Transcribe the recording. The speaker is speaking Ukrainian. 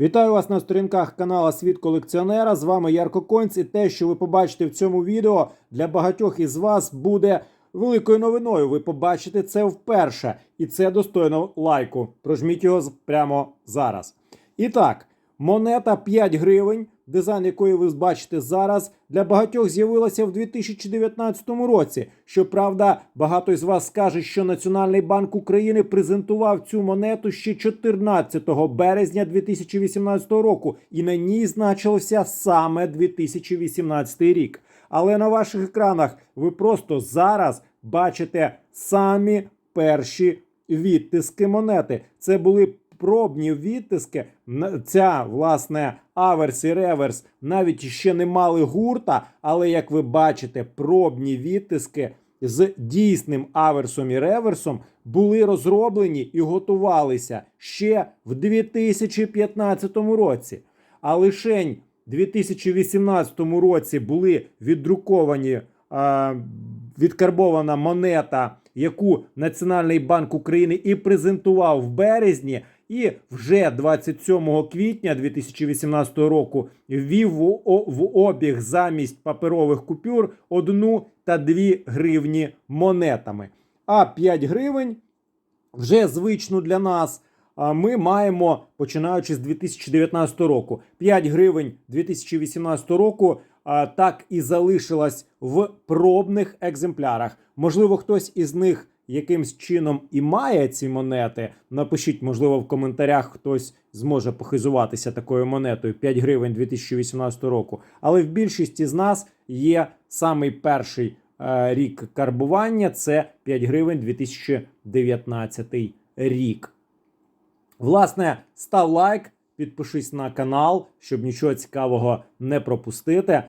Вітаю вас на сторінках канала Світ колекціонера. З вами Ярко Конць. І те, що ви побачите в цьому відео, для багатьох із вас буде великою новиною. Ви побачите це вперше, і це достойно лайку. Прожміть його прямо зараз. І так, монета 5 гривень, дизайн якої ви бачите зараз, для багатьох з'явилася в 2019 році. Щоправда, багато із вас скаже, що Національний банк України презентував цю монету ще 14 березня 2018 року, і на ній значився саме 2018 рік. Але на ваших екранах ви просто зараз бачите самі перші відтиски монети. Це були пробні відтиски. Ця, власне, аверс і реверс навіть ще не мали гурта, але як ви бачите, пробні відтиски з дійсним аверсом і реверсом були розроблені і готувалися ще в 2015 році. А лишень в 2018 році були віддруковані а, відкарбована монета, яку Національний банк України і презентував в березні, і вже 27 квітня 2018 року ввів в, обіг замість паперових купюр одну та дві гривні монетами. А 5 гривень вже звично для нас. Ми маємо починаючи з 2019 року. 5 гривень 2018 року так і залишилась в пробних екземплярах. Можливо, хтось із них якимсь чином і має ці монети. Напишіть, можливо, в коментарях хтось зможе похизуватися такою монетою 5 гривень 2018 року. Але в більшості з нас є самий перший е, рік карбування це 5 гривень 2019 рік. Власне, став лайк, підпишись на канал, щоб нічого цікавого не пропустити.